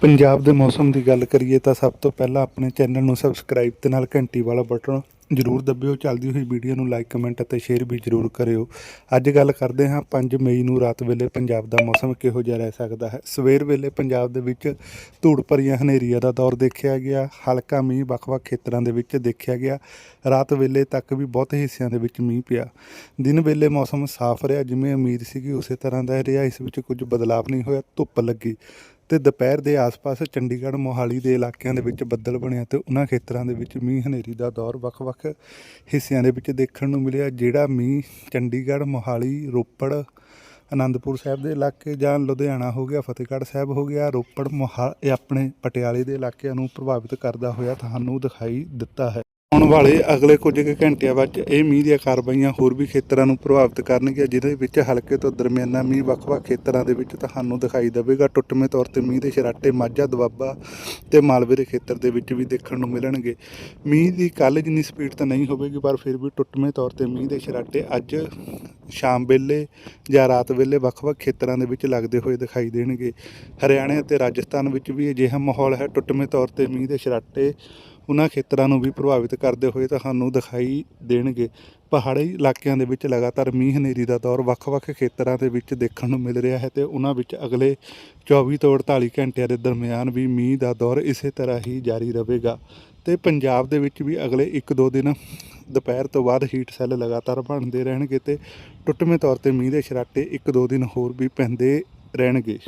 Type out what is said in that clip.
ਪੰਜਾਬ ਦੇ ਮੌਸਮ ਦੀ ਗੱਲ ਕਰੀਏ ਤਾਂ ਸਭ ਤੋਂ ਪਹਿਲਾਂ ਆਪਣੇ ਚੈਨਲ ਨੂੰ ਸਬਸਕ੍ਰਾਈਬ ਤੇ ਨਾਲ ਘੰਟੀ ਵਾਲਾ ਬਟਨ ਜ਼ਰੂਰ ਦੱਬਿਓ। ਚੱਲਦੀ ਹੋਈ ਵੀਡੀਓ ਨੂੰ ਲਾਈਕ ਕਮੈਂਟ ਅਤੇ ਸ਼ੇਅਰ ਵੀ ਜ਼ਰੂਰ ਕਰਿਓ। ਅੱਜ ਗੱਲ ਕਰਦੇ ਹਾਂ 5 ਮਈ ਨੂੰ ਰਾਤ ਵੇਲੇ ਪੰਜਾਬ ਦਾ ਮੌਸਮ ਕਿਹੋ ਜਿਹਾ ਰਹਿ ਸਕਦਾ ਹੈ। ਸਵੇਰ ਵੇਲੇ ਪੰਜਾਬ ਦੇ ਵਿੱਚ ਧੂੜ ਭਰੀਆਂ ਹਨੇਰੀਆਂ ਦਾ ਦੌਰ ਦੇਖਿਆ ਗਿਆ, ਹਲਕਾ ਮੀਂਹ ਵੱਖ-ਵੱਖ ਖੇਤਰਾਂ ਦੇ ਵਿੱਚ ਦੇਖਿਆ ਗਿਆ। ਰਾਤ ਵੇਲੇ ਤੱਕ ਵੀ ਬਹੁਤ ਹਿੱਸਿਆਂ ਦੇ ਵਿੱਚ ਮੀਂਹ ਪਿਆ। ਦਿਨ ਵੇਲੇ ਮੌਸਮ ਸਾਫ਼ ਰਿਹਾ, ਜਿਵੇਂ ਉਮੀਦ ਸੀਗੀ ਉਸੇ ਤਰ੍ਹਾਂ ਦਾ ਰਿਹਾ। ਇਸ ਵਿੱਚ ਕੁਝ ਬਦਲਾਅ ਨਹੀਂ ਹੋਇਆ, ਧੁੱਪ ਲੱਗੀ। ਤੇ ਦੁਪਹਿਰ ਦੇ ਆਸ-ਪਾਸ ਚੰਡੀਗੜ੍ਹ ਮੋਹਾਲੀ ਦੇ ਇਲਾਕਿਆਂ ਦੇ ਵਿੱਚ ਬੱਦਲ ਬਣਿਆ ਤੇ ਉਹਨਾਂ ਖੇਤਰਾਂ ਦੇ ਵਿੱਚ ਮੀਂਹ ਹਨੇਰੀ ਦਾ ਦੌਰ ਵੱਖ-ਵੱਖ ਹਿੱਸਿਆਂ ਦੇ ਵਿੱਚ ਦੇਖਣ ਨੂੰ ਮਿਲਿਆ, ਜਿਹੜਾ ਮੀਂਹ ਚੰਡੀਗੜ੍ਹ, ਮੋਹਾਲੀ, ਰੋਪੜ ਆਨੰਦਪੁਰ ਸਾਹਿਬ ਦੇ ਇਲਾਕੇ ਜਾਂ ਲੁਧਿਆਣਾ ਹੋ ਗਿਆ, ਫਤਿਹਗੜ੍ਹ ਸਾਹਿਬ ਹੋ ਗਿਆ, ਰੋਪੜ, ਮੋਹਾ ਆਪਣੇ ਪਟਿਆਲੇ ਦੇ ਇਲਾਕਿਆਂ ਨੂੰ ਪ੍ਰਭਾਵਿਤ ਕਰਦਾ ਹੋਇਆ ਤੁਹਾਨੂੰ ਦਿਖਾਈ ਦਿੱਤਾ ਹੈ। ਆਉਣ ਵਾਲੇ ਅਗਲੇ ਕੁਝ ਕੁ ਘੰਟਿਆਂ ਵਿੱਚ ਇਹ ਮੀਂਹ ਦੀਆਂ ਕਾਰਵਾਈਆਂ ਹੋਰ ਵੀ ਖੇਤਰਾਂ ਨੂੰ ਪ੍ਰਭਾਵਿਤ ਕਰਨਗੀਆਂ, ਜਿਹਦੇ ਵਿੱਚ ਹਲਕੇ ਤੋਂ ਦਰਮਿਆਨਾ ਮੀਂਹ ਵੱਖ-ਵੱਖ ਖੇਤਰਾਂ ਦੇ ਵਿੱਚ ਤੁਹਾਨੂੰ ਦਿਖਾਈ ਦੇਵੇਗਾ। ਟੁੱਟਵੇਂ ਤੌਰ ਤੇ ਮੀਂਹ ਦੇ ਛਰਾਟੇ ਮਾਝਾ ਦੁਆਬਾ ਤੇ ਮਾਲਵੇ ਦੇ ਖੇਤਰ ਦੇ ਵਿੱਚ ਵੀ ਦੇਖਣ ਨੂੰ ਮਿਲਣਗੇ। ਮੀਂਹ ਦੀ ਕੱਲ ਜਿੰਨੀ ਸਪੀਡ ਤਾਂ ਨਹੀਂ ਹੋਵੇਗੀ, ਪਰ ਫਿਰ ਵੀ ਟੁੱਟਵੇਂ ਤੌਰ ਤੇ ਮੀਂਹ ਦੇ ਛਰਾਟੇ ਅੱਜ ਸ਼ਾਮ ਵੇਲੇ ਜਾਂ ਰਾਤ ਵੇਲੇ ਵੱਖ-ਵੱਖ ਖੇਤਰਾਂ ਦੇ ਵਿੱਚ ਲੱਗਦੇ ਹੋਏ ਦਿਖਾਈ ਦੇਣਗੇ। ਹਰਿਆਣਾ ਅਤੇ ਰਾਜਸਥਾਨ ਵਿੱਚ ਵੀ ਅਜਿਹਾ ਮਾਹੌਲ ਹੈ। ਟੁੱਟਵੇਂ ਤੌਰ ਤੇ ਮੀਂਹ ਦੇ ਛਰਾਟੇ ਉਹਨਾਂ ਖੇਤਰਾਂ ਨੂੰ ਵੀ ਪ੍ਰਭਾਵਿਤ ਕਰਦੇ ਹੋਏ ਤੁਹਾਨੂੰ ਦਿਖਾਈ ਦੇਣਗੇ। ਪਹਾੜੀ ਇਲਾਕਿਆਂ ਦੇ ਵਿੱਚ ਲਗਾਤਾਰ ਮੀਂਹ ਹਨੇਰੀ ਦਾ ਦੌਰ ਵੱਖ-ਵੱਖ ਖੇਤਰਾਂ ਦੇ ਵਿੱਚ ਦੇਖਣ ਨੂੰ ਮਿਲ ਰਿਹਾ ਹੈ ਤੇ ਉਹਨਾਂ ਵਿੱਚ ਅਗਲੇ 24 ਤੋਂ 48 ਘੰਟਿਆਂ ਦੇ ਦਰਮਿਆਨ ਵੀ ਮੀਂਹ ਦਾ ਦੌਰ ਇਸੇ ਤਰ੍ਹਾਂ ਹੀ ਜਾਰੀ ਰਹੇਗਾ। ਤੇ ਪੰਜਾਬ ਦੇ ਵਿੱਚ ਵੀ ਅਗਲੇ 1-2 ਦਿਨ ਦੁਪਹਿਰ ਤੋਂ ਬਾਅਦ ਹੀਟ ਸੈੱਲ ਲਗਾਤਾਰ ਬਣਦੇ ਰਹਿਣਗੇ ਤੇ ਟੁੱਟਵੇਂ ਤੌਰ ਤੇ ਮੀਂਹ ਦੇ ਛਰਾਟੇ 1-2 ਦਿਨ ਹੋਰ ਵੀ ਪੈਂਦੇ ਰਹਿਣਗੇ।